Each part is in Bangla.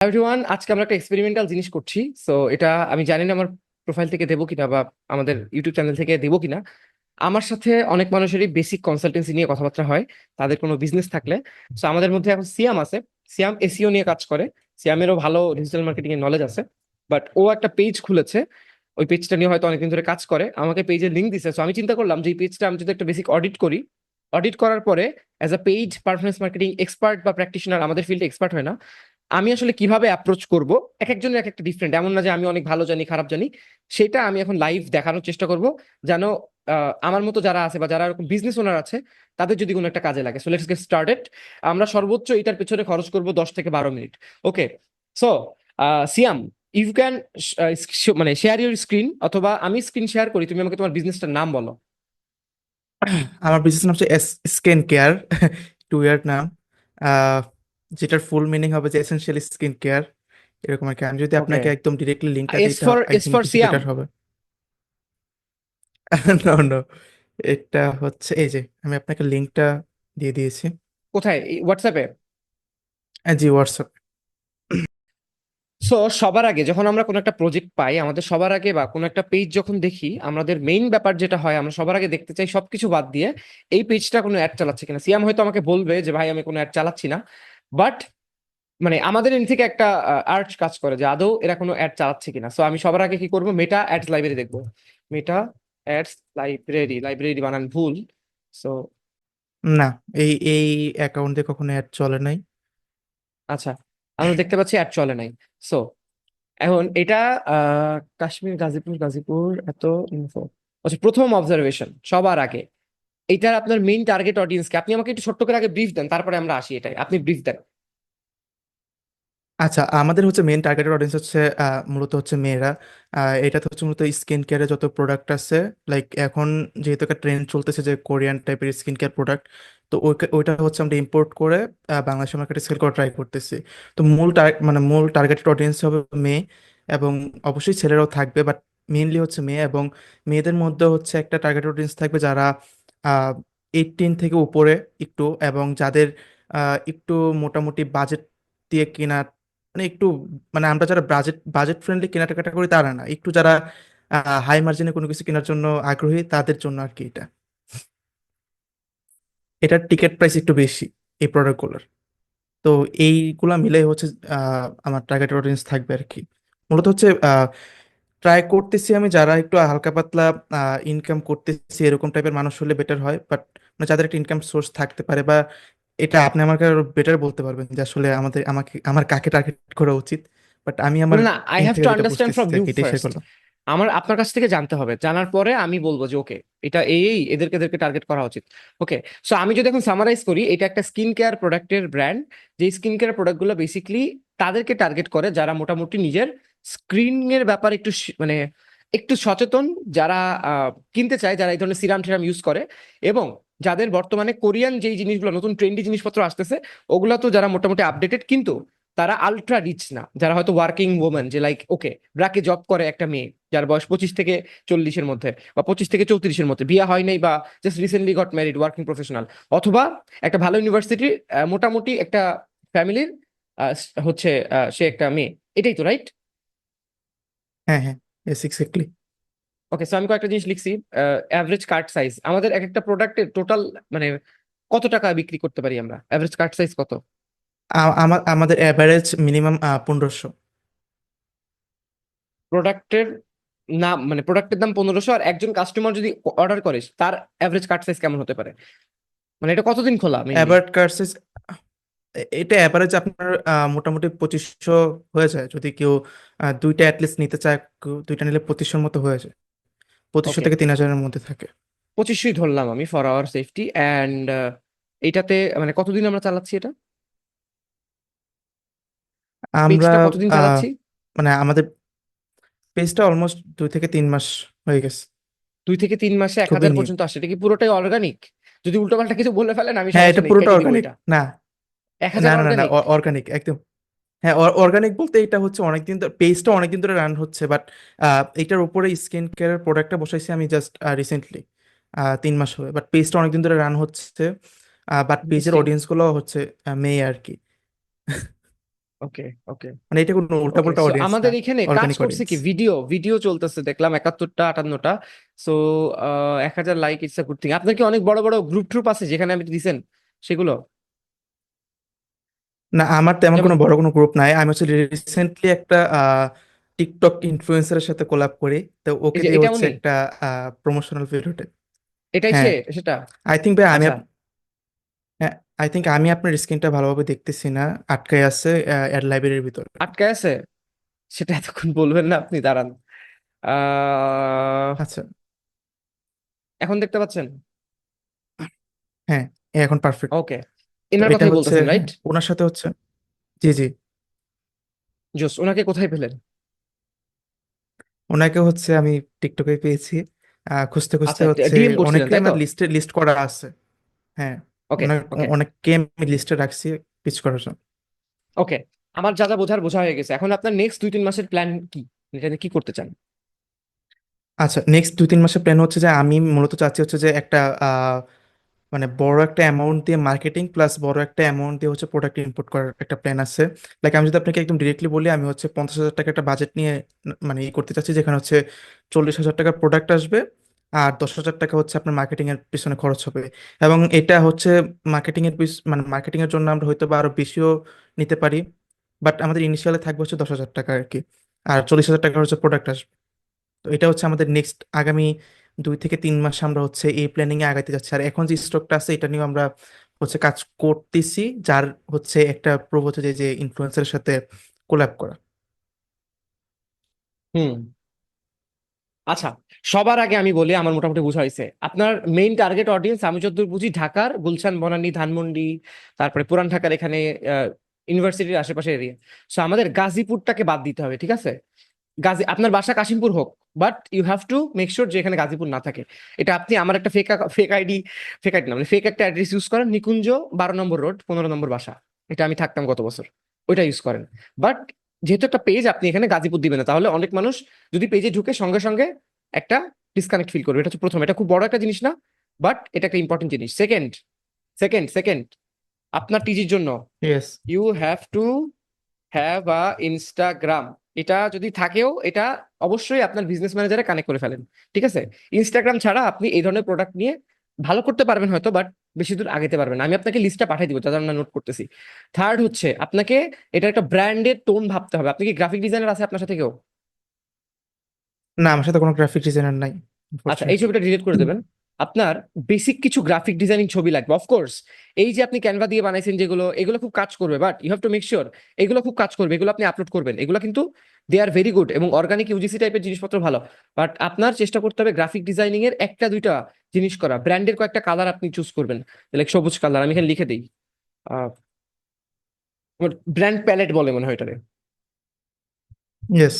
এভরিওয়ান আজকে আমরা একটা এক্সপেরিমেন্টাল জিনিস করছি। সো এটা আমি জানি না আমার প্রোফাইল থেকে দেবো কিনা বা আমাদের ইউটিউব চ্যানেল থেকে দেবো কিনা। আমার সাথে অনেক মানুষেরই বেসিক কনসালটেন্সি নিয়ে কথাবার্তা হয়। তাদের কোনো বিজনেস থাকলে। সো আমাদের মধ্যে এখন সিয়াম আছে। সিয়াম এসিও নিয়ে কাজ করে। সিয়ামেরও ভালো ডিজিটাল মার্কেটিং এর নলেজ আছে। বাট ও একটা পেজ খুলেছে। ওই পেজটা নিয়ে হয়তো অনেকদিন ধরে কাজ করে। আমাকে পেজের লিঙ্ক দিছে। সো আমি চিন্তা করলাম যে এই পেজটা আমি যদি একটা বেসিক অডিট করি। অডিট করার পরে as a page performance marketing expert বা প্র্যাকটিশনার আমাদের ফিল্ডে এক্সপার্ট হয় না। আমি আসলে কীভাবে অ্যাপ্রোচ করব? এক একজনের এক একটা ডিফারেন্ট এমন না যে আমি অনেক ভালো জানি, খারাপ জানি। সেটা আমি এখন লাইভ দেখানোর চেষ্টা করব। যেন আমার মতো যারা আছে বা যারা এরকম বিজনেস ওনার আছে, তাদের যদি কোনো একটা কাজে লাগে। সো লেটস গেট স্টার্টেড আমরা সর্বোচ্চ এটার পেছনে খরচ করব দশ থেকে বারো minute. Okay so Siam you can মানে শেয়ার ইউর স্ক্রিন অথবা আমি স্ক্রিন শেয়ার করি। তুমি আমাকে তোমার বিজনেসটার নাম বলো। আমার বিজনেস নাম হচ্ছে স্কিন কেয়ার টু ইয়ার নাম। যেটার ফুল মিনিং হবে যে এসেনশিয়াল স্কিন কেয়ার এরকম আর কি। আমি যদি আপনাকে একদম ডিরেক্টলি লিঙ্কটা এস দিই বেটার হবে। নো নো এটা হচ্ছে এই যে আমি আপনাকে লিঙ্কটা দিয়ে দিয়েছি। কোথায়? হোয়াটসঅ্যাপে জি হোয়াটসঅ্যাপ সো সবার আগে যখন আমরা কোনো একটা প্রজেক্ট পাই আমাদের সবার আগে বা কোনো একটা পেজ যখন দেখি আমাদের মেইন ব্যাপার যেটা হয় আমরা সবার আগে দেখতে চাই সবকিছু বাদ দিয়ে এই পেজটা কোনো অ্যাড চালাচ্ছে কিনা? সিয়াম হয়তো আমাকে বলবে যে ভাই আমি কোনো অ্যাড চালাচ্ছি না। বাট মানে আমাদের এন থেকে একটা আর্ট কাজ করে যে আদৌ এরা কোনো অ্যাড চালাচ্ছে কিনা। সো আমি সবার আগে কি করব? মেটা অ্যাডস লাইব্রেরি দেখব। মেটা অ্যাডস লাইব্রেরি লাইব্রেরি বানান ভুল। সো না এই এই অ্যাকাউন্টে কখনো অ্যাড চলে নাই। আচ্ছা আমরা দেখতে পাচ্ছি অ্যাড চলে নাই। সো এখন এটা কাশ্মীর গাজীপুর গাজীপুর এত ইনফো আচ্ছা প্রথম অবজারভেশন সবার আগে। এইটার আপনার মেইন টার্গেট অডিয়েন্সকে আপনি আমাকে একটু ছোট্ট করে আগে ব্রিফ দেন, তারপরে আমরা আসি এটাই আপনি ব্রিফ দেন। আচ্ছা আমাদের হচ্ছে মেন টার্গেটেড অডিয়েন্স হচ্ছে মূলত হচ্ছে মেয়েরা। এটাতে হচ্ছে মূলত স্কিন কেয়ারের যত প্রোডাক্ট আছে লাইক এখন যেহেতু একটা ট্রেন্ড চলতেছে যে কোরিয়ান টাইপের স্কিন কেয়ার প্রোডাক্ট তো ওইটা- হচ্ছে আমরা ইম্পোর্ট করে বাংলাদেশের মার্কেটে সেল করা ট্রাই করতেছি। তো মূল মানে মূল টার্গেটেড অডিয়েন্স হবে মেয়ে এবং অবশ্যই ছেলেরাও থাকবে বাট মেইনলি হচ্ছে মেয়ে এবং মেয়েদের মধ্যে হচ্ছে একটা টার্গেটেড অডিয়েন্স থাকবে যারা এইটিন থেকে উপরে একটু এবং যাদের আহ, একটু মোটামুটি বাজেট দিয়ে কেনা মানে একটু মানে আমরা যারা বাজেট বাজেট ফ্রেন্ডলি কেনাকাটা করি তারা না। একটু যারা হাই মার্জিনে কোনো কিছু কেনার জন্য আগ্রহী তাদের জন্য আর কি এটা। এটার টিকিট প্রাইস একটু বেশি এই প্রোডাক্টগুলোর তো এইগুলা মিলে হচ্ছে আহ, আমার টার্গেটেড অডিয়েন্স থাকবে আর কি। মূলত হচ্ছে ট্রাই করতেছি আমি যারা একটু হালকা পাতলা ইনকাম করতেছি এরকম টাইপের মানুষ হলে বেটার হয়। বাট মানে যাদের একটা ইনকাম সোর্স থাকতে পারে বা এটা আপনি আমাকে আরও বেটার বলতে পারবেন যে আসলে আমাদের আমাকে আমার কাকে টার্গেট করা উচিত। বাট আমি আমার না I have to understand from you first আমার আপনার কাছ থেকে জানতে হবে জানার পরে আমি বলব যে ওকে এটা এই এই এদেরকে এদেরকে টার্গেট করা উচিত। ওকে সো আমি যদি এখন সামারাইজ করি এটা একটা স্কিন কেয়ার প্রোডাক্টের ব্র্যান্ড যে স্কিন কেয়ার প্রোডাক্টগুলো বেসিক্যালি তাদেরকে টার্গেট করে যারা মোটামুটি নিজের স্ক্রিনের ব্যাপারে একটু মানে একটু সচেতন যারা কিনতে চায়, যারা এই ধরনের সিরাম টিরাম ইউজ করে এবং যাদের বর্তমানে কোরিয়ান যেই জিনিসগুলো, নতুন ট্রেন্ডি জিনিসপত্র আসতেছে, ওগুলো তো যারা মোটামুটি আপডেটেড কিন্তু তারা আলট্রা রিচ না। যারা হয়তো ওয়ার্কিং ওমেন যে লাইক ওকে ব্র্যাকে জব করে একটা মেয়ে, যার বয়স পঁচিশ থেকে চল্লিশের মধ্যে বা পঁচিশ থেকে চৌত্রিশের মধ্যে, বিয়ে হয় নাই বা just recently got married working professional অথবা একটা ভালো ইউনিভার্সিটির মোটামুটি একটা ফ্যামিলির হচ্ছে সে একটা মেয়ে। এটাই তো রাইট হ্যাঁ হ্যাঁ এস এক্স্যাক্টলি ওকে সো আমি কয়েকটা জিনিস লিখছি অ্যাভারেজ কার্ড সাইজ আমাদের এক একটা প্রোডাক্টের টোটাল মানে কত টাকা বিক্রি করতে পারি আমরা? অ্যাভারেজ কার্ড সাইজ কত? আমার আমাদের অ্যাভারেজ মিনিমাম পনেরোশো। প্রোডাক্টের নাম মানে প্রোডাক্টের দাম পনেরোশো আর একজন কাস্টমার যদি অর্ডার করে তার অ্যাভারেজ কার্ড সাইজ কেমন হতে পারে? মানে এটা কতদিন খোলা? Mainly? অ্যাবার্ট এটা অ্যাভারেজ আপনার মোটামুটি পঁচিশশো হয়ে যায়। যদি কেউ দুইটা অ্যাটলিস্ট নিতে চায় কেউ দুইটা নিলে পঁচিশশোর মতো হয়ে যায়। ওকে থেকে তিন হাজারের মধ্যে থাকে। পঁচিশশোই ধরলাম আমি ফর আওয়ার সেফটি অ্যান্ড এইটাতে মানে কতদিন আমরা চালাচ্ছি এটা? আমরা পেজটা কতদিন চালাচ্ছি? মানে আমাদের পেজটা অলমোস্ট দুই থেকে তিন মাস হয়ে গেছে। দুই থেকে তিন মাসে এক খুবই হাজার নিউ পর্যন্ত আসে। এটা কি পুরোটাই অর্গানিক যদি উল্টোপাল্টা কিছু বলে ফেলেন আমি হ্যাঁ সমস্যা এটা নেই পুরোটা কেটে দিব অর্গানিক এটা। না। এক হাজার না না না না অর্গানিক একদম। হ্যাঁ অর্গানিক বলতে এটা হচ্ছে অনেকদিন ধরে পেজটা অনেকদিন ধরে রান হচ্ছে বাট এটার উপরে স্কিন কেয়ার প্রোডাক্টটা বসাইছি আমি জাস্ট রিসেন্টলি তিন মাস হবে বাট পেজটা অনেকদিন ধরে রান হচ্ছে বাট পেজের ইন্টারেস্টিং অডিয়েন্সগুলো হচ্ছে আহ, মেয়ে আর কি। ওকে ওকে মানে এটা কোনো ওকে উল্টাপাল্টা সো অডিয়েন্স আমাদের না এখানে কাজ অর্গানিক করছে অডিয়েন্স কি ভিডিও ভিডিও চলতেছে দেখলাম একাত্তরটা আটান্নটা সো এক হাজার like it's a good thing আপনার কি অনেক বড় বড় গ্রুপ ট্রুপ আছে যেখানে আপনি দিছেন সেগুলো? না আমার তেমন কোনো বড় কোনো গ্রুপ নাই। আমি হচ্ছে রিসেন্টলি একটা টিকটক ইনফ্লুয়েন্সারের সাথে কোলাব করি। তো ওকে দিয়ে হচ্ছে একটা প্রমোশনাল ভিডিওতে এটাই হ্যাঁ। সে সেটা? আই থিঙ্ক ভাই আমি আচ্ছা। হ্যাঁ আই থিঙ্ক আমি আপনার স্ক্রিনটা ভালোভাবে দেখতেছি না। আটকায় আছে অ্যাড লাইব্রেরির ভিতরে। আটকায় আছে? সেটা এতক্ষণ বলবেন না আপনি দাঁড়ান। আচ্ছা। এখন দেখতে পাচ্ছেন? হ্যাঁ এখন পারফেক্ট ওকে এনার কথাই বলতেছেন রাইট ওনার সাথে হচ্ছে জি জি। জোস ওনাকে কোথায় পেলেন? ওনাকে হচ্ছে আমি টিকটকে পেয়েছি। খুঁজতে খুঁজতে আচ্ছা হচ্ছে ডিএম করছিলেন অনেককে তাই তো? আমার লিস্টে লিস্ট করা আছে। হ্যাঁ ওকে অনেক ওকে অনেককে আমি লিস্টে রাখছি পিচ করার জন্য। ওকে আমার যা যা বোঝার বোঝা হয়ে গেছে। এখন আপনার নেক্সট দুই তিন মাসের প্ল্যান কি? এটা নিয়ে কি করতে চান? আচ্ছা নেক্সট দুই তিন মাসের প্ল্যান হচ্ছে যে আমি মূলত চাচ্ছি হচ্ছে যে একটা আহ, মানে বড় একটা অ্যামাউন্ট দিয়ে মার্কেটিং প্লাস বড় একটা অ্যামাউন্ট দিয়ে হচ্ছে প্রোডাক্ট ইম্পোর্ট করার একটা প্ল্যান আছে। লাইক আমি যদি আপনাকে একদম ডিরেক্টলি বলি, আমি হচ্ছে পঞ্চাশ হাজার টাকা একটা বাজেট নিয়ে মানে ই করতে চাচ্ছি, যেখানে হচ্ছে চল্লিশ হাজার টাকার প্রোডাক্ট আসবে আর দশ হাজার টাকা হচ্ছে আপনার মার্কেটিং এর পিছনে খরচ হবে। এবং এটা হচ্ছে মার্কেটিং এর মানে মার্কেটিং এর জন্য আমরা হয়তো বা আরও বেশিও নিতে পারি বাট আমাদের ইনিশিয়ালে থাকবে হচ্ছে দশ হাজার টাকা আর কি, আর চল্লিশ হাজার টাকা হচ্ছে প্রোডাক্ট আসবে। তো এটা হচ্ছে আমাদের নেক্সট আগামী দুই থেকে তিন মাস আমরা হচ্ছে এই প্ল্যানিং এ আগাইতে যাচ্ছি। আর এখন যে স্টকটা আছে, এটা নিয়েও আমরা হচ্ছে কাজ করতেছি, যার হচ্ছে একটা প্রভ হচ্ছে যে ইনফ্লুয়েন্সারের সাথে কোল্যাব করা। হুম। আচ্ছা সবার আগে আমি বলি, আমার মোটামুটি বোঝা হয়েছে। আপনার মেইন টার্গেট অডিয়েন্স আমি যতদূর বুঝি, ঢাকার গুলশান, বনানী, ধানমন্ডি, তারপরে পুরান ঢাকার এখানে ইউনিভার্সিটির আশেপাশে এরিয়া সো আমাদের গাজীপুরটাকে বাদ দিতে হবে, ঠিক আছে? গাজী আপনার বাসা কাশিমপুর হোক but you have to make sure যে এখানে গাজীপুর না থাকে। এটা আপনি আমার একটা fake fake ID fake ID না মানে ফেক একটা অ্যাড্রেস ইউজ করেন নিকুঞ্জ বারো নম্বর রোড পনেরো নম্বর বাসা। এটা আমি থাকতাম গত বছর। ওইটা ইউজ করেন। বাট যেহেতু একটা পেজ আপনি এখানে গাজীপুর দিবেন না তাহলে অনেক মানুষ যদি পেজে ঢুকে সঙ্গে সঙ্গে একটা ডিসকানেক্ট ফিল করবে। এটা হচ্ছে প্রথম এটা খুব বড় একটা জিনিস না বাট এটা একটা ইম্পর্টেন্ট জিনিস। সেকেন্ড সেকেন্ড সেকেন্ড আপনার টিজির জন্য you have to have a Instagram এটা যদি থাকেও এটা অবশ্যই আপনার বিজনেস ম্যানেজারে কানেক্ট করে ফেলেন। ঠিক আছে? ইনস্টাগ্রাম ছাড়া আপনি এই ধরনের প্রোডাক্ট নিয়ে ভালো করতে পারবেন হয়তো বাট বেশি দূর আগাতে পারবেন আমি আপনাকে লিস্টটা পাঠিয়ে দিব যাতে আমরা নোট করতেছি। থার্ড হচ্ছে আপনাকে এটা একটা ব্র্যান্ডের টোন ভাবতে হবে। আপনি কি গ্রাফিক ডিজাইনার আছে আপনার সাথে কেউ? না আমার সাথে কোনো গ্রাফিক ডিজাইনার নাই আচ্ছা এই ছবিটা ডিলিট করে দেবেন। আপনার বেসিক কিছু গ্রাফিক ডিজাইনিং ছবি লাগবে অফকোর্স এই যে আপনি ক্যানভা দিয়ে বানাইছেন যেগুলো, এগুলো খুব কাজ করবে but you have to make sure এগুলো খুব কাজ করবে, এগুলো আপনি আপলোড করবেন। এগুলো কিন্তু দে আর ভেরি গুড এবং অর্গানিক ইউজিসি টাইপের জিনিসপত্র ভালো। বাট আপনার চেষ্টা করতে হবে গ্রাফিক ডিজাইনিং এর একটা, দুইটা জিনিস করা। ব্র্যান্ডের কয়েকটা কালার আপনি চুজ করবেন। লাইক সবুজ কালার আমি এখানে লিখে দিই। ব্র্যান্ড প্যালেট বলে মনে হয় এটারে yes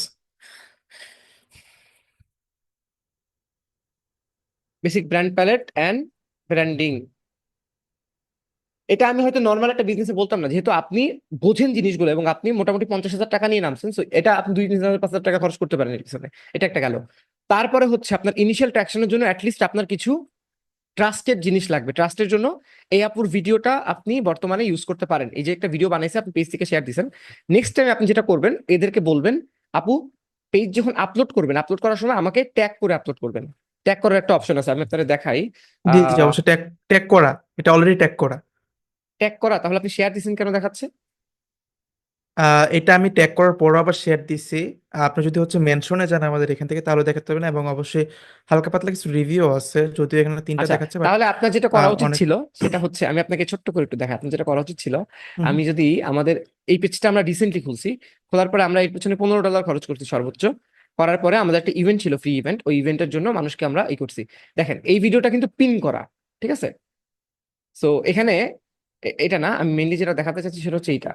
basic brand palette and branding এটা আমি হয়তো নর্মাল একটা বিজনেসে বলতাম না, যেহেতু আপনি বোঝেন জিনিসগুলো এবং আপনি মোটামুটি পঞ্চাশ হাজার টাকা নিয়ে নামছেন সো এটা আপনি দুই, তিন হাজার, পাঁচ হাজার টাকা খরচ করতে পারেন এর পিছনে। এটা একটা গেল। তারপরে হচ্ছে আপনার ইনিশিয়াল ট্র্যাকশনের জন্য অ্যাটলিস্ট আপনার কিছু ট্রাস্টেড জিনিস লাগবে। ট্রাস্টের জন্য এই আপুর ভিডিওটা আপনি বর্তমানে ইউজ করতে পারেন। এই যে একটা ভিডিও বানাইছে, আপনি পেজ থেকে শেয়ার দিয়েছেন নেক্সট টাইম আপনি যেটা করবেন, এদেরকে বলবেন, আপু পেজ যখন আপলোড করবেন আপলোড করার সময় আমাকে ট্যাগ করে আপলোড করবেন। ট্যাগ করার একটা অপশন আছে আমি আপনাদের দেখাই। জি জি অবশ্যই ট্যাগ ট্যাগ করা এটা অলরেডি ট্যাগ করা। ট্যাগ করা তাহলে আপনি শেয়ার দিয়েছেন কেন দেখাচ্ছে? এটা আমি ট্যাগ করার পর আবার শেয়ার দিছি। আপনি যদি হচ্ছে মেনশনে যান আমাদের এখান থেকে তাহলে দেখাতে হবে না এবং অবশ্যই হালকা পাতলা কিছু রিভিউ আছে যদিও এখানে তিনটা আচ্ছা দেখাচ্ছে তাহলে আপনার যেটা করা উচিত ছিল সেটা হচ্ছে আমি আপনাকে ছোট্ট করে একটু দেখাই আপনার যেটা করা উচিত ছিল আমি যদি আমাদের এই পেজটা আমরা রিসেন্টলি খুলছি খোলার পরে আমরা এর পেছনে পনেরো ডলার খরচ করছি সর্বোচ্চ। করার পরে আমাদের একটা ইভেন্ট ছিল ফ্রি ইভেন্ট ওই ইভেন্টের জন্য মানুষকে আমরা এই করছি। দেখেন এই ভিডিওটা কিন্তু পিন করা ঠিক আছে? সো এখানে এটা না আমি মেনলি যেটা দেখাতে চাচ্ছি সেটা হচ্ছে এইটা।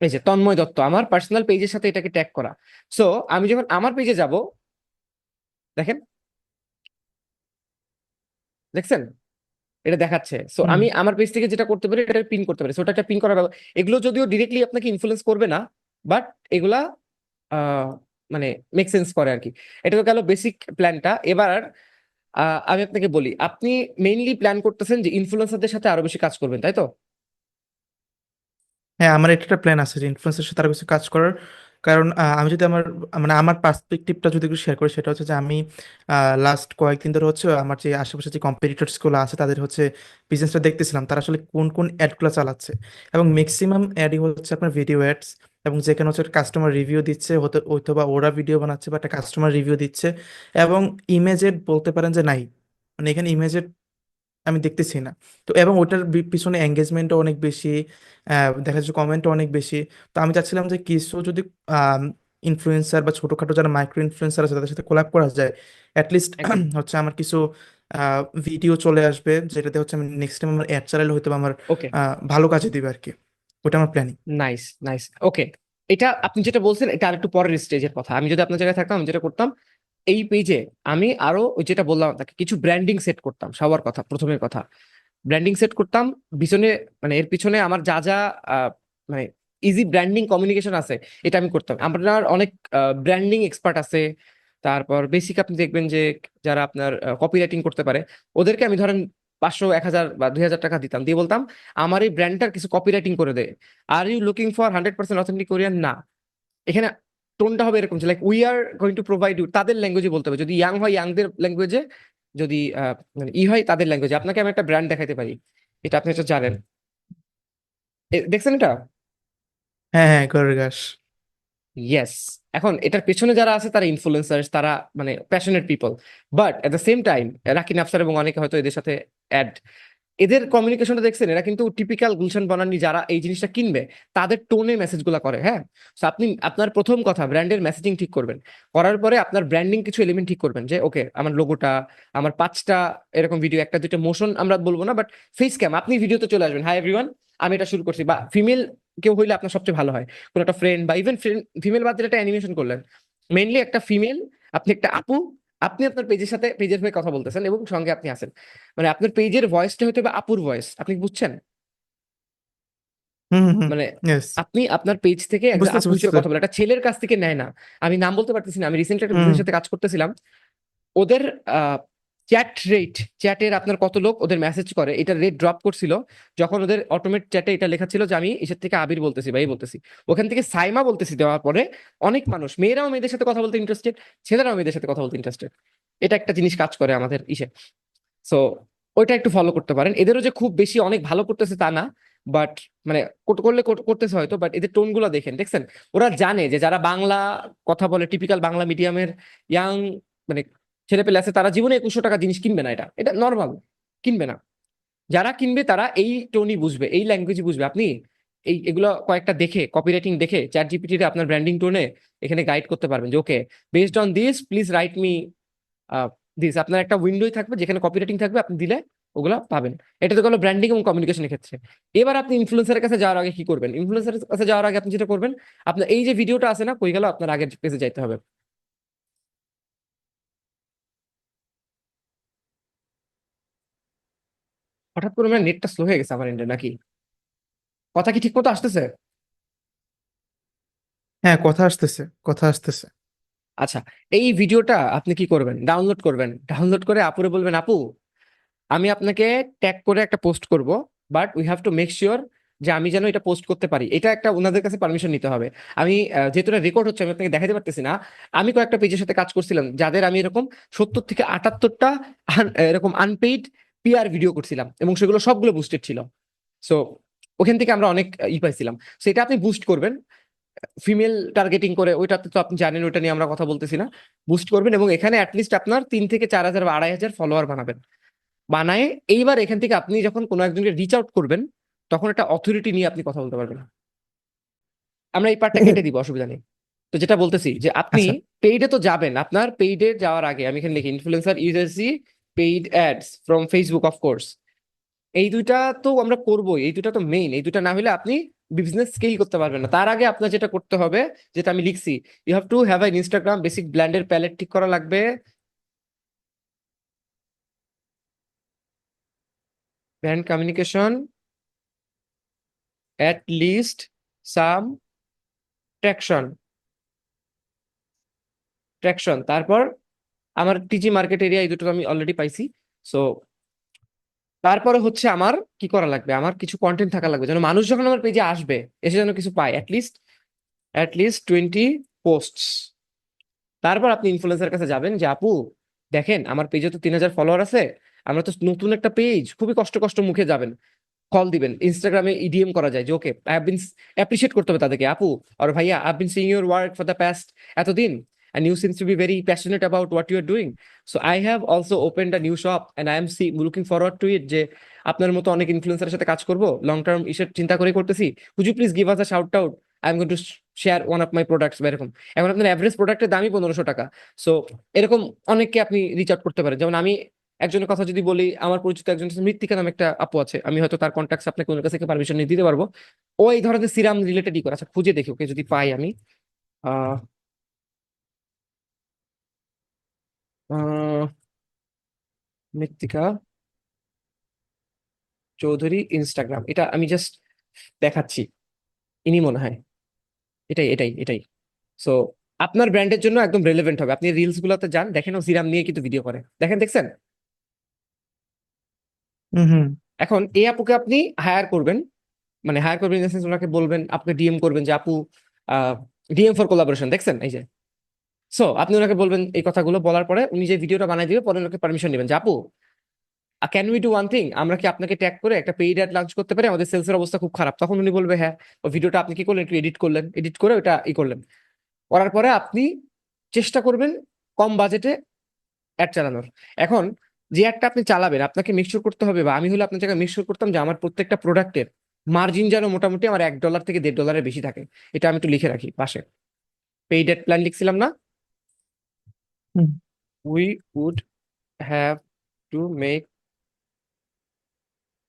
এই যে তন্ময় দত্ত আমার পার্সোনাল পেজের সাথে এটাকে ট্যাগ করা। সো আমি যখন আমার পেজে যাব দেখেন? দেখছেন? এটা দেখাচ্ছে। সো আমি আমার পেজ থেকে যেটা করতে পারি এটা পিন করতে পারি। সো একটা পিন করার ব্যাপার এগুলো যদিও ডিরেক্টলি আপনাকে ইনফ্লুয়েন্স করবে না বাট এগুলা আহ, মানে মেক সেন্স করে আর কি এটা তো গেল বেসিক প্ল্যানটা এবার আমি আপনাকে বলি, আপনি মেইনলি প্ল্যান করতেছেন যে ইনফ্লুয়েন্সারদের সাথে আরও বেশি কাজ করবেন, তাই তো? হ্যাঁ আমার এটা একটা প্ল্যান আছে যে ইনফ্লুয়েন্সের সাথে আরও কিছু কাজ করার। কারণ আমি যদি আমার মানে আমার পার্সপেক্টিভটা যদি একটু শেয়ার করি, সেটা হচ্ছে যে আমি লাস্ট কয়েকদিন ধরে হচ্ছে আমার যে আশেপাশে যে কম্পিটিটর্সগুলো আছে, তাদের হচ্ছে বিজনেসটা দেখতেছিলাম। তারা আসলে কোন কোন অ্যাডগুলো চালাচ্ছে। এবং ম্যাক্সিমাম অ্যাডই হচ্ছে আপনার ভিডিও অ্যাডস এবং যেখানে হচ্ছে কাস্টমার রিভিউ দিচ্ছে অথবা ওরা ভিডিও বানাচ্ছে বা একটা কাস্টমার রিভিউ দিচ্ছে এবং ইমেজের বলতে পারেন যে নাই। মানে এখানে ইমেজের আমি দেখতেছি না। তো এবং ওটার পিছনে এঙ্গেজমেন্টও অনেক বেশি দেখা যাচ্ছে কমেন্টও অনেক বেশি। তো আমি চাচ্ছিলাম যে কিছু যদি ইনফ্লুয়েন্সার বা ছোটখাটো যারা মাইক্রো ইনফ্লুয়েন্সার আছে তাদের সাথে কোলাব করা যায়। অ্যাটলিস্ট হচ্ছে আমার কিছু ভিডিও চলে আসবে যেটাতে হচ্ছে আমি নেক্সট টাইম আমার অ্যাড চালালে হয়তো আমার ভালো কাজে দিবে আর কি ওটা আমার প্ল্যানিং নাইস নাইস ওকে এটা আপনি যেটা বলছেন, এটা আরেকটু পরের স্টেজের কথা। আমি যদি আপনার জায়গায় থাকতাম, আমি যেটা করতাম, এই পেজে আমি আরও ওই যেটা বললাম আপনাকে, কিছু ব্র্যান্ডিং সেট করতাম, সবার কথা, প্রথমের কথা। ব্র্যান্ডিং সেট করতাম, পিছনে মানে এর পিছনে আমার যা যা মানে ইজি ব্র্যান্ডিং কমিউনিকেশন আছে, এটা আমি করতাম। আপনার অনেক ব্র্যান্ডিং এক্সপার্ট আছে। তারপর বেসিক আপনি দেখবেন যে যারা আপনার কপি রাইটিং করতে পারে, ওদেরকে আমি ধরেন পাঁচশো, এক হাজার বা দুই হাজার টাকা দিতাম। দিয়ে বলতাম, আমার এই ব্র্যান্ডটার কিছু কপি রাইটিং করে দে। Are you looking for hundred percent authentic Korean না। এখানে টোনটা হবে এরকম like we are going to provide you তাদের ল্যাঙ্গুয়েজে বলতে হবে। যদি ইয়াং হয় ইয়াংদের ল্যাঙ্গুয়েজে যদি মানে ই হয়, তাদের ল্যাঙ্গুয়েজে আপনাকে আমি একটা ব্র্যান্ড দেখাইতে পারি। এটা আপনি এটা জানেন। দেখছেন এটা? হ্যাঁ হ্যাঁ গরগাস ইয়েস এখন এটার পেছনে যারা আছে, তারা ইনফ্লুয়েন্সার্স তারা মানে passionate people but at the same time Rakin Afsar এবং অনেকে হয়তো এদের সাথে অ্যাড এদের কমিউনিকেশনটা দেখছেন, এরা কিন্তু টিপিক্যাল গুলশান বনানী যারা এই জিনিসটা কিনবে, তাদের টোনে মেসেজগুলো করে হ্যাঁ? তো আপনি, আপনার প্রথম কথা ব্র্যান্ডের মেসেজিং ঠিক করবেন। করার পরে আপনার ব্র্যান্ডিং কিছু এলিমেন্ট ঠিক করবেন যে ওকে আমার লোগোটা আমার পাঁচটা এরকম ভিডিও একটা দুইটা মোশন আমরা বলব না বাট ফেস ক্যাম আপনি ভিডিওতে চলে আসবেন। হাই এভরিওয়ান আমি এটা শুরু করছি। বা ফিমেল কেউ হইলে আপনার সবচেয়ে ভালো হয়। কোনো একটা ফ্রেন্ড বা ইভেন ফ্রেন্ড ফিমেল বাদ দিলে একটা অ্যানিমেশন করলেন। মেইনলি একটা ফিমেল আপনি একটা আপু আপনি আপনার পেজের সাথে পেজের হয়ে কথা বলতেছেন এবং সঙ্গে আপনি আছেন। মানে আপনার পেজের ভয়েসটা হতে হবে আপুর ভয়েস আপনি বুঝছেন? মানে আপনি আপনার পেজ থেকে কথা বলে একটা ছেলের কাছ থেকে নেয় না। আমি নাম বলতে পারতেছি না আমি রিসেন্টলি একটা সাথে কাজ করতেছিলাম। ওদের চ্যাট রেট, চ্যাটের আপনার কত লোক ওদের মেসেজ করে, এটা রেট ড্রপ করছিল, যখন ওদের অটোমেট চ্যাটে এটা লেখা ছিল যে আমি এসের থেকে আবির বলতেছি এই বলতেছি। ওখান থেকে সাইমা বলতেছি দেওয়ার পরে অনেক মানুষ, মেয়েরাও মেয়েদের সাথে কথা বলতে ইন্টারেস্টেড ছেলেরাও মেয়েদের সাথে কথা বলতে ইন্টারেস্টেড এটা একটা জিনিস কাজ করে আমাদের ইসে। সো ওইটা একটু ফলো করতে পারেন। এদেরও যে খুব বেশি অনেক ভালো করতেছে তা না বাট মানে কর- করলে কর- করতেছে হয়তো বাট এদের টোনগুলো দেখেন, দেখছেন? ওরা জানে যে যারা বাংলা কথা বলে টিপিক্যাল বাংলা মিডিয়ামের ইয়াং মানে ছেলে পেলে আছে, তারা জীবনে একুশশো টাকা জিনিস কিনবে না এটা। এটা নর্মাল কিনবে না। যারা কিনবে, তারা এই টোনই বুঝবে, এই ল্যাঙ্গুয়েজ বুঝবে। আপনি এই, এগুলো কয়েকটা দেখে কপিরাইটিং দেখে চ্যাট জিপিটিতে আপনার ব্র্যান্ডিং টোনে এখানে গাইড করতে পারবেন যে okay based on this please write me this আপনার একটা উইন্ডোই থাকবে যেখানে কপিরাইটিং থাকবে, আপনি দিলে ওগুলো পাবেন। এটা তো গেলো ব্র্যান্ডিং এবং কমিউনিকেশনের ক্ষেত্রে। এবার আপনি ইনফ্লুয়েন্সারের কাছে যাওয়ার আগে কি করবেন? ইনফ্লুয়েন্সারের কাছে যাওয়ার আগে আপনি যেটা করবেন, আপনার এই যে ভিডিওটা আছে না, কই গেল? আপনার আগের পেজে যাইতে হবে। হঠাৎ করে মানে নেটটা স্লো হয়ে গেছে আমার এন্ডে নাকি? কথা কি ঠিক মতো আসতেছে? হ্যাঁ কথা আসতেছে কথা আসতেছে। আচ্ছা এই ভিডিওটা আপনি কি করবেন? ডাউনলোড করবেন। ডাউনলোড করে আপুরে বলবেন আপু আমি আপনাকে ট্যাগ করে একটা পোস্ট করব but we have to make sure যে আমি যেন এটা পোস্ট করতে পারি। এটা একটা ওনাদের কাছে পারমিশন নিতে হবে। আমি যেহেতু রেকর্ড হচ্ছে আমি আপনাকে দেখাতে পারতেছি না। আমি কয়েকটা পেজের সাথে কাজ করছিলাম যাদের আমি এরকম সত্তর থেকে আটাত্তরটা এরকম আনপেইড পিআর ভিডিও করছিলাম এবং সেগুলো সবগুলো বুস্টেড ছিল। সো ওখান থেকে আমরা অনেক ই পাইছিলাম। সেটা আপনি বুস্ট করবেন। ফিমেল টার্গেটিং করে ওইটাতে তো আপনি জানেন ওইটা নিয়ে আমরা কথা বলতেছি না। বুস্ট করবেন এবং এখানে অ্যাটলিস্ট আপনার তিন থেকে চার হাজার বা আড়াই হাজার ফলোয়ার বানাবেন। বানায় এইবার এখান থেকে আপনি যখন কোনো একজনকে রিচ আউট করবেন তখন একটা অথরিটি নিয়ে আপনি কথা বলতে পারবেন। আমরা এই পার্টটা কেটে দিব অসুবিধা নেই। তো যেটা বলতেছি যে আপনি আচ্ছা। পেইডে তো যাবেন। আপনার পেইডে যাওয়ার আগে আমি এখানে লিখি influencer ইউজারসি paid ads from Facebook of course এই দুইটা তো আমরা করবোই, এই দুইটা তো মেইন এই দুইটা না হলে আপনি বিজনেস স্কেল করতে পারবেন না। তার আগে আপনার যেটা করতে হবে, যেটা আমি লিখছি you have to have an Instagram basic ব্র্যান্ডের প্যালেট ঠিক করা লাগবে। Brand communication at least some traction traction তারপর আমার টিজি মার্কেট এরিয়া এই দুটো আমি অলরেডি পাইছি। সো তারপরে হচ্ছে আমার কি করা লাগবে? আমার কিছু কন্টেন্ট থাকা লাগবে। যেন মানুষ যখন আমার পেজে আসবে, এসে যেন কিছু পায়। অ্যাটলিস্ট অ্যাটলিস্ট টোয়েন্টি পোস্টস তারপর আপনি ইনফ্লুয়েন্সার কাছে যাবেন যে, আপু, দেখেন, আমার পেজে তো তিন হাজার ফলোয়ার আছে। আমরা তো নতুন একটা পেজ খুবই কষ্ট কষ্ট মুখে যাবেন। কল দিবেন। ইনস্টাগ্রামে ইডিএম করা যায় যে, ওকে আই বিন অ্যাপ্রিসিয়েট করতে হবে তাদেরকে। আপু আর ভাইয়া I been seeing your work for the past এতদিন। And you seems to be very passionate about what you are doing. So i have also opened a new shop and i am see, looking forward to it যে আপনার মতো অনেক ইনফ্লুয়েন্সারের সাথে কাজ করব। লং টার্ম ইসের চিন্তা করে করতেছি। Could you please give us a shout out I am going to share one of my products এরকম। এখন আপনার অ্যাভারেজ প্রোডাক্টের দামই পনেরোশো টাকা। সো এরকম অনেককে আপনি রিচ আউট করতে পারেন। যেমন আমি একজনের কথা যদি বলি আমার পরিচিত একজন মৃত্তিকা নামে একটা আপু আছে। আমি হয়তো তার কন্ট্যাক্ট আপনাকে ওনার কাছ পারমিশন নিয়ে দিতে পারব। ও এই ধরনের সিরাম রিলেটেডই করে আচ্ছা খুঁজে দেখি ওকে যদি পাই আমি আহ আহ, মৃত্তিকা চৌধুরী ইনস্টাগ্রাম। এটা আমি জাস্ট দেখাচ্ছি। ইনি মনে হয়। এটাই এটাই এটাই। সো আপনার ব্র্যান্ডের জন্য একদম রেলেভেন্ট হবে। আপনি রিলস গুলোতে যান দেখেন ও সিরাম নিয়ে কিন্তু ভিডিও করে। দেখেন দেখছেন? হুম হুম। এখন এই আপুকে আপনি হায়ার করবেন। মানে হায়ার করবেন ওনাকে বলবেন আপনাকে ডিএম করবেন যে আপু ডিএম ফর কোলাবোরেশন দেখছেন? এই যে। সো আপনি ওনাকে বলবেন এই কথাগুলো বলার পরে উনি যে ভিডিওটা বানাই দিবে, পরে ওনাকে পারমিশন নেবেন যে, আপু can we do one thing আমরা কি আপনাকে ট্যাগ করে একটা পেইড অ্যাড লঞ্চ করতে পারি? আমাদের সেলসের অবস্থা খুব খারাপ। তখন উনি বলবে হ্যাঁ ওই ভিডিওটা আপনি কি করলেন? একটু এডিট করলেন এডিট করে ওটা ই করলেন। করার পরে আপনি চেষ্টা করবেন কম বাজেটে অ্যাড চালানোর। এখন যে অ্যাডটা আপনি চালাবেন, আপনাকে মিক্সচার করতে হবে বা আমি হলে আপনার জায়গায় মিক্সচার করতাম যে, আমার প্রত্যেকটা প্রোডাক্টের মার্জিন যেন মোটামুটি আমার এক ডলার থেকে দেড় ডলারের বেশি থাকে। এটা আমি একটু লিখে রাখি পাশে। পেইড অ্যাড প্ল্যান লিখছিলাম না। Hmm. We would have to make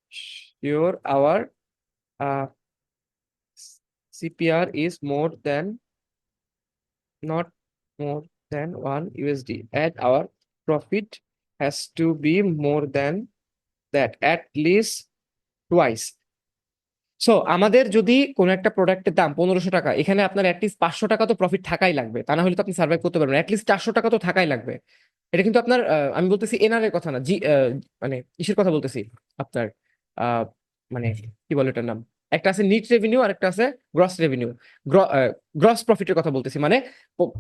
sure our uh, CPR is more than not more than 1 USD and our profit has to be more than that at least twice. So আমাদের যদি কোনো একটা প্রোডাক্টের দাম পনেরোশো টাকা এখানে আপনার অ্যাটলিস্ট পাঁচশো টাকা তো প্রফিট থাকাই লাগবে। তা না হলে তো আপনি সার্ভাইভ করতে পারবেন অ্যাটলিস্ট চারশো টাকা তো থাকাই লাগবে। এটা কিন্তু আপনার আমি বলতেছি এনআর এর কথা না জি মানে ইসের কথা বলতেছি? আপনার মানে কি বলে এটার নাম? একটা আছে নিট রেভিনিউ আর একটা আছে গ্রস রেভিনিউ গ্রস প্রফিটের কথা বলতেছি মানে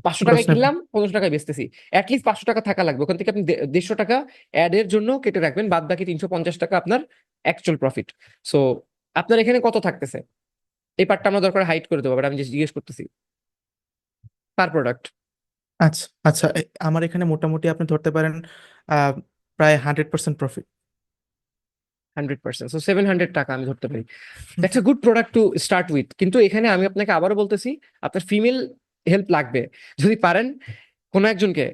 পাঁচশো টাকায়। কিনলাম পনেরোশো টাকায় বেচতেছি। অ্যাটলিস্ট পাঁচশো টাকা থাকা লাগবে। ওখান থেকে আপনি দেড়শো টাকা অ্যাড এর জন্য কেটে রাখবেন বাদ বাকি তিনশো পঞ্চাশ টাকা আপনার অ্যাকচুয়াল প্রফিট সো আপনার এখানে কত থাকতেছে? এই পার্টটা আমরা দরকার হাইড করে দেবো বাট আমি জিজ্ঞেস করতেছি। পার প্রোডাক্ট আচ্ছা আচ্ছা আমার এখানে মোটামুটি আপনি ধরতে পারেন প্রায় hundred percent profit hundred percent so seven hundred টাকা আমি ধরতে পারি। That's a good product to start with কিন্তু এখানে আমি আপনাকে আবারও বলতেছি আপনার ফিমেল হেল্প লাগবে। যদি পারেন কোনো একজনকে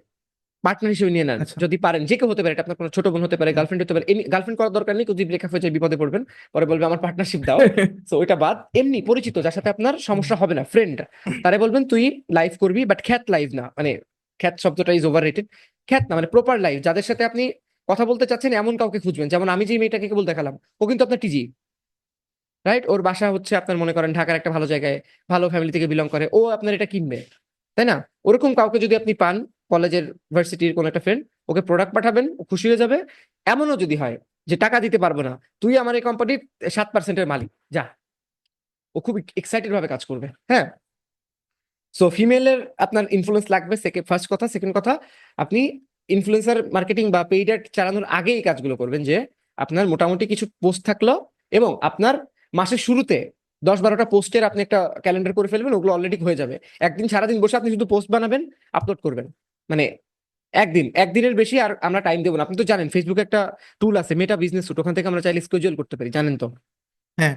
পার্টনার হিসেবে নিয়ে নেন আচ্ছা। যদি পারেন। যে কেউ হতে পারে এটা আপনার কোনো ছোট বোন হতে পারে গার্লফ্রেন্ড হতে পারে গার্লফ্রেন্ড করার দরকার নেই যদি ব্রেকআপ হয়ে যায় বিপদে পড়বেন পরে বলবে আমার পার্টনারশিপ দাও। সো ওইটা বাদ। এমনি পরিচিত যার সাথে আপনার সমস্যা হবে না ফ্রেন্ড তারে বলবেন তুই লাইভ করবি বাট খ্যাত লাইভ না। মানে খ্যাত শব্দটা ইজ ওভার রেটেড খ্যাত না মানে প্রপার লাইভ যাদের সাথে আপনি কথা বলতে চাচ্ছেন এমন কাউকে খুঁজবেন। যেমন আমি যে মেয়েটাকে কেবল দেখালাম ও কিন্তু আপনার টিজি রাইট ওর বাসা হচ্ছে আপনার মনে করেন ঢাকার একটা ভালো জায়গায় ভালো ফ্যামিলি থেকে বিলং করে। ও আপনার এটা কিনবে তাই না? ওরকম কাউকে যদি আপনি পান কলেজের ভার্সিটির কোনো একটা ফ্রেন্ড ওকে প্রোডাক্ট পাঠাবেন, ও খুশি হয়ে যাবে। এমনও যদি হয় যে টাকা দিতে পারব না, তুই আমার এই কোম্পানির সাত পার্সেন্টের মালিক, যা। ও খুব এক্সাইটেড ভাবে কাজ করবে হ্যাঁ? সো ফিমেলের আপনার ইনফ্লুয়েন্স লাগবে ফার্স্ট কথা। সেকেন্ড কথা, আপনি ইনফ্লুয়েন্সার মার্কেটিং বা পেইড অ্যাড চালানোর আগে এই কাজগুলো করবেন যে, আপনার মোটামুটি কিছু পোস্ট থাকল এবং আপনার মাসের শুরুতে দশ বারোটা পোস্টের আপনি একটা ক্যালেন্ডার করে ফেলবেন, ওগুলো অলরেডি হয়ে যাবে। একদিন সারাদিন বসে আপনি শুধু পোস্ট বানাবেন আপলোড করবেন। মানে একদিন একদিনের বেশি আর আমরা টাইম দেবো না। আপনি তো জানেন ফেসবুকে একটা টুল আছে মেটা বিজনেস সুট ওখান থেকে আমরা চাইলে স্কেজুয়াল করতে পারি জানেন তো? হ্যাঁ।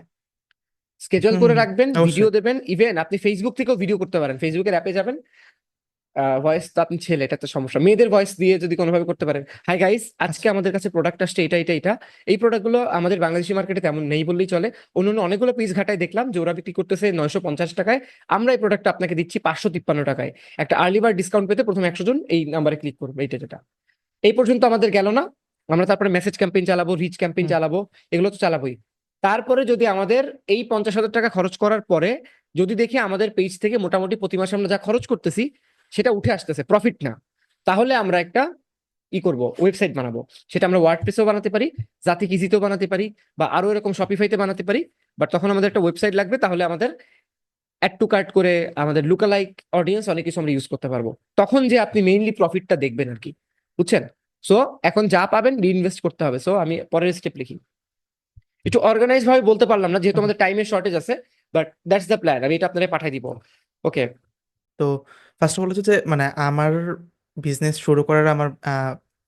স্কেজুয়াল করে রাখবেন ভিডিও দেবেন ইভেন আপনি ফেসবুক থেকেও ভিডিও করতে পারেন। ফেসবুকের অ্যাপে যাবেন ভয়েস তো আপনি ছেলে এটা তো সমস্যা। মেয়েদের ভয়েস দিয়ে যদি কোনোভাবে করতে পারেন। হাই গাইস আজকে আমাদের কাছে প্রোডাক্ট আসছে এটা এটা এটা। এই প্রোডাক্টগুলো আমাদের বাংলাদেশি মার্কেটে তেমন নেই বললেই চলে। অন্যান্য অনেকগুলো পিস ঘাটায় দেখলাম যে ওরা বিক্রি করতেছে নয়শো পঞ্চাশ টাকায়। আমরা এই প্রোডাক্টটা আপনাকে দিচ্ছি পাঁচশো তিপ্পান্ন টাকায়। একটা আর্লি বার ডিসকাউন্ট পেতে প্রথম একশো জন এই নাম্বারে ক্লিক করবে এইটা যেটা এই পর্যন্ত আমাদের গেল না। আমরা তারপরে মেসেজ ক্যাম্পেইন চালাবো রিচ ক্যাম্পেইন চালাবো এগুলো তো চালাবোই। তারপরে যদি আমাদের এই পঞ্চাশ হাজার টাকা খরচ করার পরে যদি দেখি আমাদের পেজ থেকে মোটামুটি প্রতি মাসে আমরা যা খরচ করতেছি সেটা উঠে আসতেছে প্রফিট না। তাহলে আমরা একটা ই করব ওয়েবসাইট বানাবো। সেটা আমরা ওয়ার্ডপ্রেসেও বানাতে পারি জাতি কিজিতেও বানাতে পারি, বা আরও এরকম শপিফাইতে বানাতে পারি। বাট তখন আমাদের একটা ওয়েবসাইট লাগবে, তাহলে আমাদের অ্যাড টু কার্ট করে আমাদের লুকালাইক অডিয়েন্স অনেক কিছু আমরা ইউজ করতে পারব। তখন যে আপনি মেইনলি প্রফিটটা দেখবেন আর কি, বুঝছেন? সো এখন যা পাবেন রিইনভেস্ট করতে হবে। সো আমি পরের স্টেপ লিখি। একটু অর্গানাইজ ভাবে বলতে পারলাম না, যেহেতু আমাদের টাইমের শর্টেজ আছে বাট দ্যাটস দ্য প্ল্যান আমি এটা আপনাদের পাঠিয়ে দিব। ওকে তো ফার্স্ট অফ অল হচ্ছে যে মানে আমার বিজনেস শুরু করার আমার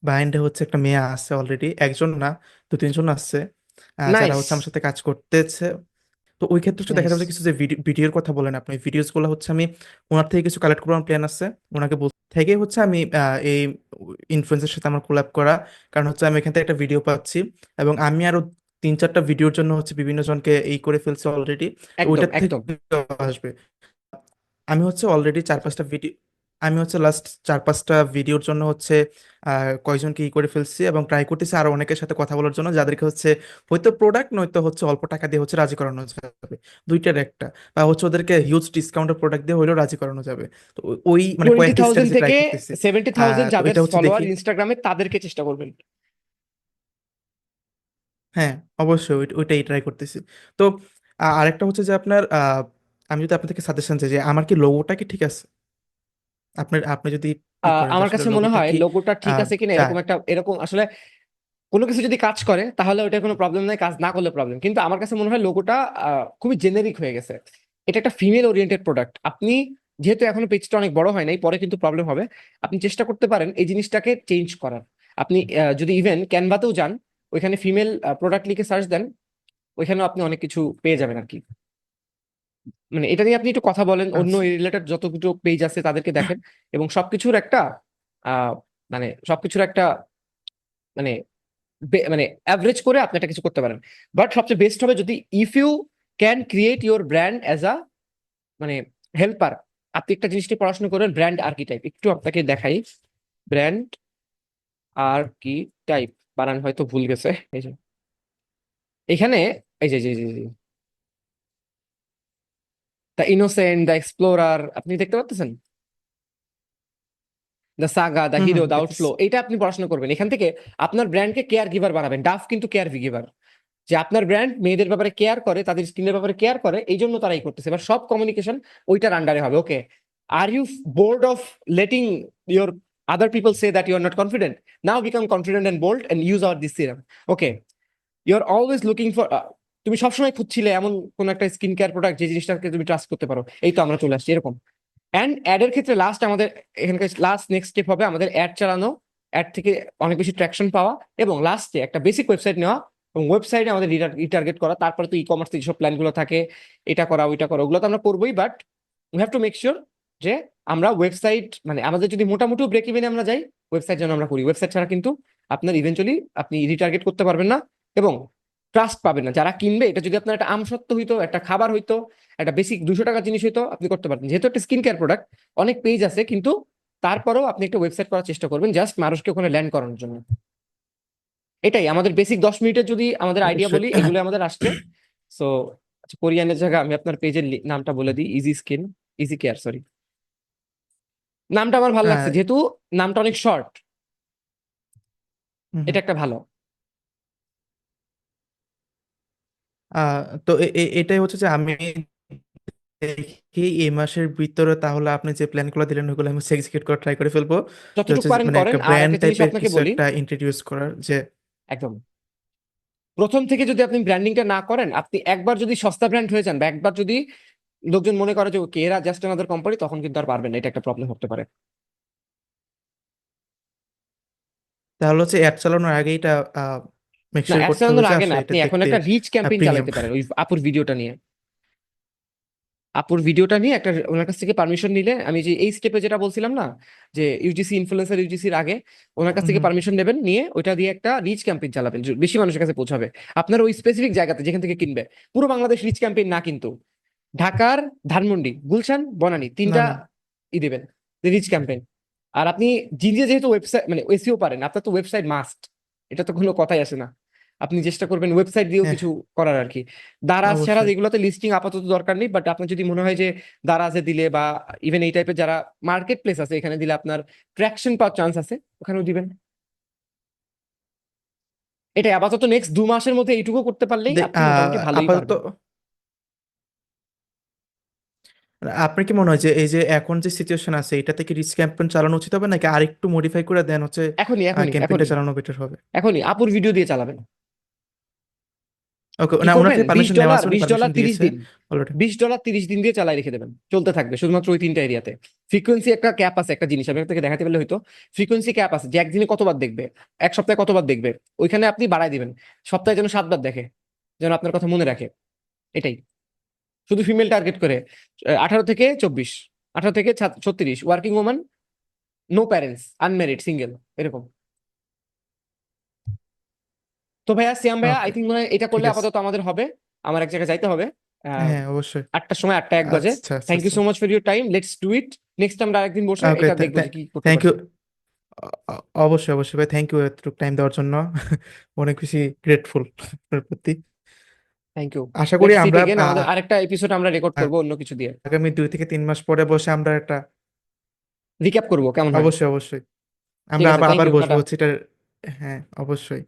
মাইন্ডে হচ্ছে একটা মেয়ে আছে অলরেডি একজন না দু তিনজন আছে আহ, যারা নাইস হচ্ছে আমার সাথে কাজ করতেছে। তো ওই ক্ষেত্রে হচ্ছে দেখা নাইস যাবে কিছু যে ভিডিও ভিডিওর কথা বলেন আপনি ভিডিওসগুলো হচ্ছে আমি ওনার থেকে কিছু কালেক্ট করার প্ল্যান আছে। ওনাকে বল থেকে হচ্ছে আমি এই ইনফ্লুয়েন্সের সাথে আমার কোলাব করা কারণ হচ্ছে আমি এখান থেকে একটা ভিডিও পাচ্ছি এবং আমি আরও তিন চারটা ভিডিওর জন্য হচ্ছে বিভিন্ন জনকে এই করে ফেলছি অলরেডি একদম ওইটার একদম। থেকে আসবে। আমি হচ্ছে অলরেডি চার পাঁচটা ভিডিও আমি হচ্ছে লাস্ট চার পাঁচটা ভিডিওর জন্য হচ্ছে কয়েকজনকে ই করে ফেলছি এবং ট্রাই করতেছি আরও অনেকের সাথে কথা বলার জন্য যাদেরকে হচ্ছে হয়তো প্রোডাক্ট নয়তো হচ্ছে অল্প টাকা দিয়ে হচ্ছে রাজি করানো যাবে। দুইটার একটা। বা হচ্ছে ওদেরকে হিউজ ডিসকাউন্টের প্রোডাক্ট দিয়ে হলেও রাজি করানো যাবে। তো ওই মানে টোয়েন্টি কয়েকটা থাউজেন্ড স্ট্র্যাটেজি ট্রাই থেকে করতেছি। সেভেন্টি থাউজেন্ড তো যাদের এটা হচ্ছে ফলোয়ার দেখি। ইনস্টাগ্রামে তাদেরকে চেষ্টা করবেন। হ্যাঁ অবশ্যই ওইট- ওইটাই ট্রাই করতেছি। তো আ- আরেকটা হচ্ছে যে আপনার আহ, আমি যদি আপনার থেকে সাজেশন চাই যে আমার কি লোগোটা কি ঠিক আছে? আপনার আপনি যদি আমার কাছে মনে হয় লোগোটা ঠিক আছে কিনা এরকম একটা এরকম আসলে কোনো কিছু যদি কাজ করে তাহলে ওটার কোনো প্রবলেম নাই কাজ না করলে প্রবলেম কিন্তু আমার কাছে মনে হয় লোগোটা খুবই জেনেরিক হয়ে গেছে। এটা একটা ফিমেল ওরিয়েন্টেড প্রোডাক্ট আপনি যেহেতু এখনও পেজটা অনেক বড় হয় নাই পরে কিন্তু প্রবলেম হবে। আপনি চেষ্টা করতে পারেন এই জিনিসটাকে চেঞ্জ করার। আপনি যদি ইভেন ক্যানভাতেও যান ওইখানে ফিমেল প্রোডাক্ট লিখে সার্চ দেন ওইখানেও আপনি অনেক কিছু পেয়ে যাবেন আর কি। মানে এটা নিয়ে আপনি একটু কথা বলেন অন্য রিলেটেড যতগুলো পেজ আছে তাদেরকে দেখেন এবং সবকিছুর একটা মানে সবকিছুর একটা মানে মানে অ্যাভারেজ করে আপনি একটা কিছু করতে পারেন। বাট সবচেয়ে বেস্ট হবে যদি if you can create your brand as a মানে হেল্পার আপনি একটা জিনিস নিয়ে পড়াশোনা করেন ব্র্যান্ড আর্কিটাইপ একটু আপনাকে দেখাই। ব্র্যান্ড আর কি টাইপ বানান হয়তো ভুল গেছে এই যে। এখানে এই যে যে যে। দ্য ইনোসেন্ট দ্য এক্সপ্লোরার আপনি দেখতে পাচ্ছেন the sage the hero the outlaw এটা আপনি পড়াশোনা করবেন। এখান থেকে আপনার ব্র্যান্ডকে কেয়ার গিভার বানাবেন। ডাফ কিন্তু কেয়ার গিভার যে আপনার ব্র্যান্ড মেয়েদের ব্যাপারে কেয়ার করে তাদের স্কিনের ব্যাপারে কেয়ার করে এই জন্য তারা এই করতেছে। এবার সব কমিউনিকেশন ওইটার আন্ডারে হবে। Okay are you bored of letting your other people say that you are not confident now become confident and bold and use our this serum okay you are always looking for তুমি সবসময় খুঁজছিলে এমন কোন একটা স্কিন কেয়ার প্রোডাক্ট যে জিনিসটাকে তুমি ট্রাস্ট করতে পারো। এই তো আমরা চলে আসছি, এরকম। অ্যান্ড অ্যাডের ক্ষেত্রে লাস্ট আমাদের এখানকার লাস্ট নেক্সট স্টেপ হবে আমাদের অ্যাড চালানো অ্যাড থেকে অনেক বেশি ট্র্যাকশন পাওয়া এবং লাস্টে একটা বেসিক ওয়েবসাইট নেওয়া এবং ওয়েবসাইটে আমাদের রিটার্গেট করা। তারপরে তো ই কমার্স যেসব প্ল্যানগুলো থাকে, এটা করা, ওইটা করা, ওগুলো তো আমরা করবোই but we have to make sure যে আমরা ওয়েবসাইট মানে আমাদের যদি মোটামুটি ব্রেক ইভেনে আমরা যাই ওয়েবসাইট যেন আমরা করি। ওয়েবসাইট ছাড়া কিন্তু আপনার ইভেন্চুয়ালি আপনি রিটার্গেট করতে পারবেন না এবং ট্রাস্ট পাবেন না। যারা কিনবে এটা যদি আপনার একটা আমসত্ত্ব হইতো একটা খাবার হইতো একটা বেসিক দুশো টাকার জিনিস হইতো আপনি করতে পারতেন। যেহেতু একটা স্কিন কেয়ার প্রোডাক্ট অনেক পেজ আছে কিন্তু তারপরেও আপনি একটা ওয়েবসাইট করার চেষ্টা করবেন জাস্ট মানুষকে ওখানে ল্যান্ড করানোর জন্য। এটাই আমাদের বেসিক দশ মিনিটের যদি আমাদের আইডিয়া বলি এগুলো আমাদের আসছে। সো আচ্ছা কোরিয়ানের জায়গা আমি আপনার পেজের নামটা বলে দিই easy skin easy care sorry নামটা আমার ভালো লাগছে যেহেতু নামটা অনেক শর্ট এটা একটা ভালো। আহ, তো এ- এ- এটাই হচ্ছে যে আমি দেখি এই মাসের ভিতরে তাহলে আপনি যে প্ল্যানগুলো দিলেন ওগুলো আমি এক্সিকিউট করার ট্রাই করে ফেলব। যে যতটুকু হচ্ছে যে পারেন মানে করেন। একটা আর ব্র্যান্ড একটা জিনিস টাইপের আপনাকে কিছু বলি। একটা ইন্ট্রোডিউস করার যে একদম। প্রথম থেকে যদি আপনি ব্র্যান্ডিংটা না করেন আপনি একবার যদি সস্তা ব্র্যান্ড হয়ে যান বা একবার যদি লোকজন মনে করে যে ওকে এরা জাস্ট আনাদার কোম্পানি তখন কিন্তু আর পারবেন না। এটা একটা প্রবলেম হতে পারে। তাহলে হচ্ছে অ্যাপ চালানোর আগেই এটা মেক শিওর করতে হবে আগে না আপনি এখন একটা রিচ ক্যাম্পেইন চালাতে পারেন ওই আপুর ভিডিওটা নিয়ে। আপুর ভিডিওটা নিয়ে একটা ওনার কাছ থেকে পারমিশন নিলে আমি যে এই স্টেপে যেটা বলছিলাম না যে ইউজিসি ইনফ্লুয়েন্সার ইউজিসির আগে ওনার কাছ থেকে পারমিশন নেবেন নিয়ে ওইটা দিয়ে একটা রিচ ক্যাম্পেইন চালাবেন বেশি মানুষের কাছে পৌঁছাবে। আপনার ওই স্পেসিফিক জায়গাতে যেখান থেকে কিনবে। পুরো বাংলাদেশ রিচ ক্যাম্পেইন না কিন্তু। ঢাকার ধানমন্ডি গুলশান বনানী তিনটা ই দেবেন রিচ ক্যাম্পেইন আর আপনি জিনিয়ে যেহেতু ওয়েবসাইট মানে এসিও পারেন আপনার তো ওয়েবসাইট মাস্ট এটা তো কোনো কথাই আসে না। আপনি চেষ্টা করবেন ওয়েবসাইট দিয়েও হ্যাঁ। কিছু করার আর কি দারাজ ছাড়া যেগুলোতে লিস্টিং আপাতত দরকার নেই বাট আপনার যদি মনে হয় যে দারাজে দিলে বা ইভেন এই টাইপের যারা মার্কেট প্লেস আছে এখানে দিলে আপনার ট্র্যাকশন পাওয়ার চান্স আছে ওখানেও দিবেন। এটাই আপাতত নেক্সট দু মাসের মধ্যে এইটুকু করতে পারলেই ভালোই আপাতত আপনার কি মনে হয় যে এই যে এখন যে সিচুয়েশন আছে এটাতে কি রিস্ক ক্যাম্পেইন চালানো উচিত হবে নাকি আরেকটু মডিফাই করে দেন হচ্ছে এখনই এখনই ক্যাম্পেইনটা চালানো বেটার হবে? এখনই আপুর ভিডিও দিয়ে চালাবেন। ওকে কি না ওনার করবেন? থেকে পারমিশন নেওয়া আছে উনি বিশ ডলার পারমিশন তিরিশ দিয়েছে দিন। অলরেডি বিশ ডলার তিরিশ দিন দিয়ে চালাই রেখে দেবেন। চলতে থাকবে শুধুমাত্র ওই তিনটা এরিয়াতে। ফ্রিকোয়েন্সি একটা ক্যাপ আছে একটা জিনিস আমি আপনাকে দেখাতে পারলে হয়তো। ফ্রিকোয়েন্সি ক্যাপ আছে যে একদিনে কতবার দেখবে এক সপ্তাহে কতবার দেখবে ওইখানে আপনি বাড়ায় দিবেন। সপ্তাহে যেন সাতবার দেখে যেন আপনার কথা মনে রাখে। এটাই। শুধু ফিমেল টার্গেট করে আঠারো থেকে চব্বিশ আঠারো থেকে ছত্রিশ working woman no parents unmarried single এরকম। তো ভাইয়া সিয়াম ভাইয়া আই থিঙ্ক মনে হয় এটা করলে ঠিক আছে। আপাতত আমাদের হবে। আমার এক জায়গায় যাইতে হবে। আহ, হ্যাঁ অবশ্যই। আটটার সময় আটটা এক বাজে। আচ্ছা আচ্ছা থ্যাংক ইউ আচ্ছা। So much for your time let's do it next আমরা আরেকদিন বসে ওকে এটা দেখব যে কি করতে থ্যাংক ইউ অবশ্যই অবশ্যই ভাই থ্যাংক ইউ এতটুকু টাইম দেওয়ার জন্য। অনেক বেশি গ্রেটফুল আপনার প্রতি। থ্যাংক ইউ আশা করি লেটস সিট আমরা এগেন আমাদের আহ, আরেকটা এপিসোড আমরা রেকর্ড করব অন্য কিছু দিয়ে। আগামী দুই থেকে তিন মাস পরে বসে আমরা একটা রিক্যাপ করব কেমন হয়? অবশ্যই অবশ্যই। ঠিক আমরা আছে আবার থ্যাংক আবার ইউ বসবো হচ্ছে এটা হ্যাঁ অবশ্যই।